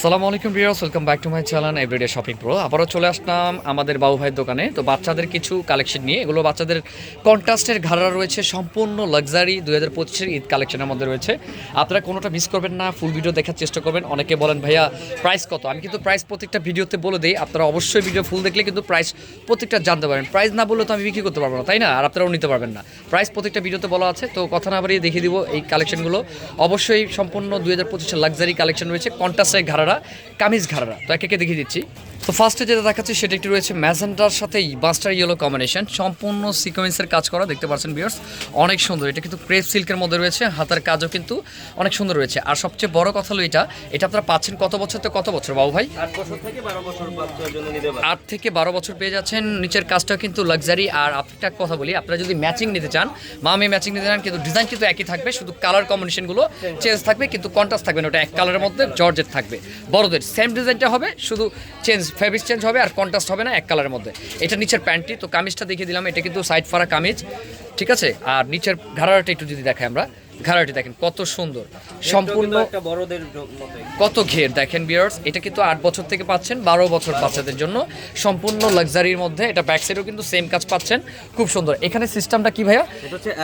আসসালামু আলাইকুম viewers welcome back to my channel everyday shopping pro আবারও চলে আসলাম আমাদের বাবু ভাইয়ের দোকানে। তো বাচ্চাদের কিছু কালেকশন নিয়ে, এগুলো বাচ্চাদের কন্ট্রাস্টের ঘাড়া রয়েছে, সম্পূর্ণ লাক্সারি দুই হাজার পঁচিশের ঈদ কালেকশনের মধ্যে রয়েছে। আপনারা কোনোটা মিস করবেন না ফুল ভিডিও দেখার চেষ্টা করবেন। অনেকে বলেন, ভাইয়া প্রাইস কত? আমি কিন্তু প্রাইস প্রত্যেকটা ভিডিওতে বলে দিই, আপনারা অবশ্যই ভিডিও ফুল দেখলে কিন্তু প্রাইস প্রত্যেকটা জানতে পারেন প্রাইস না বললে তো আমি বিক্রি করতে পারব না, তাই না? আর আপনারাও নিতে পারবেন না। প্রাইস প্রত্যেকটা ভিডিওতে বলা আছে, তো কথা না বাড়িয়ে দেখিয়ে দিব এই কালেকশনগুলো অবশ্যই সম্পূর্ণ দুই হাজার পঁচিশের লাক্সারি কালেকশন রয়েছে কন্ট্রাস্টের ঘাড়ারা কামিজ ঘাড়ারা তো একে দেখিয়ে দিচ্ছি। তো ফার্স্টে যেটা দেখাচ্ছি সেটা একটি রয়েছে ম্যাজেন্টার সাথে বাস্টার ইয়েলো কম্বিনেশন সম্পূর্ণ সিকোয়েন্সের কাজ করা দেখতে পাচ্ছেন বিয়ার্স অনেক সুন্দর এটা কিন্তু ক্রেপ সিল্কের মধ্যে রয়েছে হাতার কাজও কিন্তু অনেক সুন্দর রয়েছে। আর সবচেয়ে বড় কথা হলো এটা এটা আপনারা পাচ্ছেন কত বছর তো কত বছর বাবু ভাই? আট থেকে বারো বছর পেয়ে যাচ্ছেন নিচের কাজটা কিন্তু লাক্সারি আর একটা কথা বলি আপনারা যদি ম্যাচিং নিতে চান মামি ম্যাচিং নিতে চান কিন্তু ডিজাইন কিন্তু একই থাকবে শুধু কালার কম্বিনেশনগুলো চেঞ্জ থাকবে কিন্তু কন্ট্রাস্ট থাকবে না ওটা এক কালারের মধ্যে জর্জেট থাকবে। বড়দের সেম ডিজাইনটা হবে, শুধু চেঞ্জ ফেব্রিক চেঞ্জ হবে আর কন্ট্রাস্ট হবে না, এক কালারের মধ্যে। এটা নিচের প্যান্টটি, তো কামিজটা দেখিয়ে দিলাম, এটা কিন্তু সাইড ফারা কামিজ, ঠিক আছে? আর নিচের ঘাড়াটা একটু যদি দেখাই আমরা। ঘাড়াটি দেখেন কত সুন্দর। সম্পূর্ণ বড়দের কত ঘের দেখেন বিয়ার্স এটা কিন্তু আট বছর থেকে পাচ্ছেন বারো বছর বাচ্চাদের জন্য। সম্পূর্ণ লাক্সারির মধ্যে এটা ব্যাক সাইডেও কিন্তু সেম কাজ পাচ্ছেন খুব সুন্দর। এখানে সিস্টেমটা কি ভাইয়া?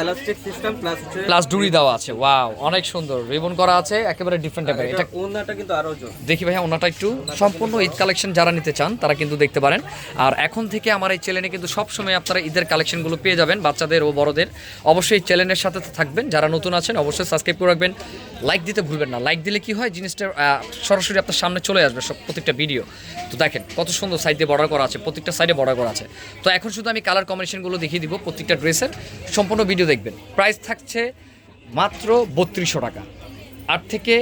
এলাস্টিক সিস্টেম প্লাস প্লাস ডুরি দেওয়া আছে ওয়াও অনেক সুন্দর। রিবন করা আছে একেবারে ডিফারেন্ট টাইপের এটা ওনাটা কিন্তু আরও জোর। দেখি ভাইয়া ওনাটা একটু। সম্পূর্ণ ঈদ কালেকশন যারা নিতে চান তারা কিন্তু দেখতে পারেন। আর এখন থেকে আমার এই চ্যানেলে কিন্তু সবসময় আপনারা ঈদের কালেকশনগুলো পেয়ে যাবেন বাচ্চাদের ও বড়দের। অবশ্যই চ্যানেলের সাথে থাকবেন। যারা নতুন আছেন অবশ্যই সাবস্ক্রাইব করে রাখবেন। লাইক দিতে ভুলবেন না। লাইক দিলে কি হয়? জিনিসটা সরাসরি আপনার সামনে চলে আসবে সব প্রত্যেকটা ভিডিও তো দেখেন কত সুন্দর সাইড দিয়ে বর্ডার করা আছে। প্রত্যেকটা সাইডে বর্ডার করা আছে। তো এখন শুধু আমি কালার কম্বিনেশনগুলো দেখিয়ে দিব প্রত্যেকটা ড্রেসের। সম্পূর্ণ ভিডিও দেখবেন। প্রাইস থাকছে মাত্র বত্রিশশো টাকা। আট থেকে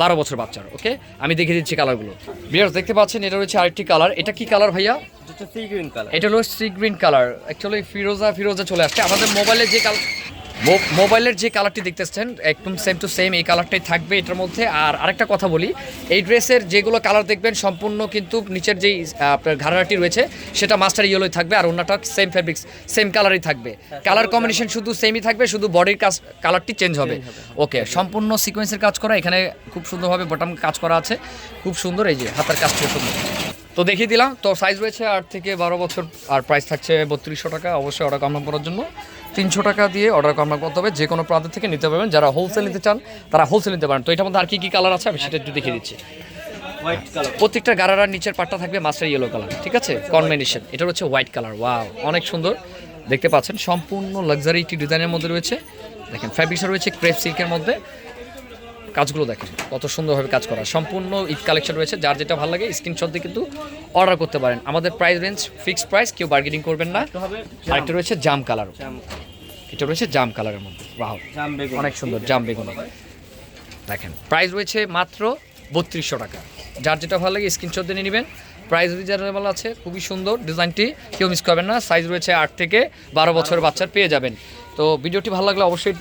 বারো বছর বাচ্চার ওকে আমি দেখিয়ে দিচ্ছি কালারগুলো বিয়ার্স দেখতে পাচ্ছেন এটা রয়েছে আরেকটি কালার এটা কি কালার ভাইয়া? এটা হলো সি গ্রিন কালার অ্যাকচুয়ালি ফিরোজা ফিরোজা চলে আসছে। আমাদের মোবাইলে যে কালার মোবাইলের যে কালারটি দেখতেছেন একদম সেম টু সেম এই কালারটাই থাকবে এটার মধ্যে। আর আরেকটা কথা বলি এই ড্রেসের যেগুলো কালার দেখবেন সম্পূর্ণ কিন্তু নিচের যেই আপনার ঘাড়াটি রয়েছে সেটা মাস্টার ইয়েলোই থাকবে আর অন্যটা সেম ফেব্রিক্স সেম কালারই থাকবে। কালার কম্বিনেশন শুধু সেমই থাকবে শুধু বডির কাজ কালারটি চেঞ্জ হবে। ওকে সম্পূর্ণ সিকোয়েন্সের কাজ করা এখানে খুব সুন্দরভাবে বটম কাজ করা আছে। খুব সুন্দর এই যে হাতার কাজ খুব সুন্দর। তো দেখিয়ে দিলাম তো সাইজ রয়েছে আট থেকে বারো বছর আর প্রাইস থাকছে বত্রিশশো টাকা অবশ্যই অর্ডার কনফার্ম করার জন্য। তিনশো টাকা দিয়ে অর্ডার কনফার্ম করতে হবে। যে কোনো প্রান্ত থেকে নিতে পারবেন। যারা হোলসেল নিতে চান তারা হোলসেল নিতে পারেন। তো এটার মধ্যে আর কি কি কালার আছে? আমি সেটা একটু দেখিয়ে দিচ্ছি। প্রত্যেকটা গারারার নিচের পাটটা থাকবে মাস্টার ইয়েলো কালার ঠিক আছে? কম্বিনেশন এটা হচ্ছে হোয়াইট কালার ওয়াও অনেক সুন্দর। দেখতে পাচ্ছেন সম্পূর্ণ লাক্সারি একটি ডিজাইনের মধ্যে রয়েছে। দেখেন ফ্যাব্রিক্সটা রয়েছে ক্রেপ সিল্কের মধ্যে। কাজগুলো দেখেন কত সুন্দরভাবে কাজ করা। সম্পূর্ণ ঈদ কালেকশন রয়েছে। যার যেটা ভালো লাগে স্ক্রিনশট দিয়ে কিন্তু অর্ডার করতে পারেন। আমাদের প্রাইস রেঞ্জ ফিক্সড প্রাইস কেউ বার্গেনিং করবেন না। আরেকটা রয়েছে জাম কালার এটা রয়েছে জাম কালারের মধ্যে। বাহ জাম বেগুন। অনেক সুন্দর জাম বেগুন। দেখেন প্রাইস রয়েছে মাত্র বত্রিশশো টাকা। যার যেটা ভালো লাগে স্ক্রিনশট দিয়ে নেবেন। প্রাইস রিজনেবল আছে খুবই সুন্দর ডিজাইনটি কেউ মিস করবেন না সাইজ রয়েছে আট থেকে বারো বছরের বাচ্চার পেয়ে যাবেন। তো ভিডিওটি ভালো লাগলে অবশ্যই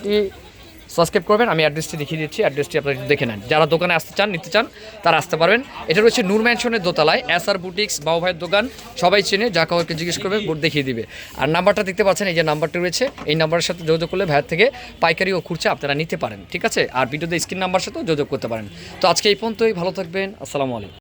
সাবস্ক্রাইব করবেন, আমি অ্যাড্রেসটি দেখিয়ে দিচ্ছি, অ্যাড্রেসটি আপনারা দেখে নেন। যারা দোকানে আসতে চান, নিতে চান, তারা আসতে পারবেন। এটা রয়েছে নূর ম্যানশনের দোতলায় এস আর বুটিক্স, বাবু ভাইয়ের দোকান, সবাই চেনে, যা কাউকে জিজ্ঞেস করবে, বোর্ড দেখিয়ে দিবে। আর নাম্বারটা দেখতে পাচ্ছেন, এই যে নাম্বারটি রয়েছে, এই নাম্বারের সাথে যোগাযোগ করলে ভাইয়ের থেকে পাইকারি ও খুরচা আপনারা নিতে পারেন, ঠিক আছে? আর ভিডিওতে স্ক্রিন নাম্বার সাথেও যোগাযোগ করতে পারেন। তো আজকে এই পর্যন্তই, ভালো থাকবেন, আসসালামু আলাইকুম।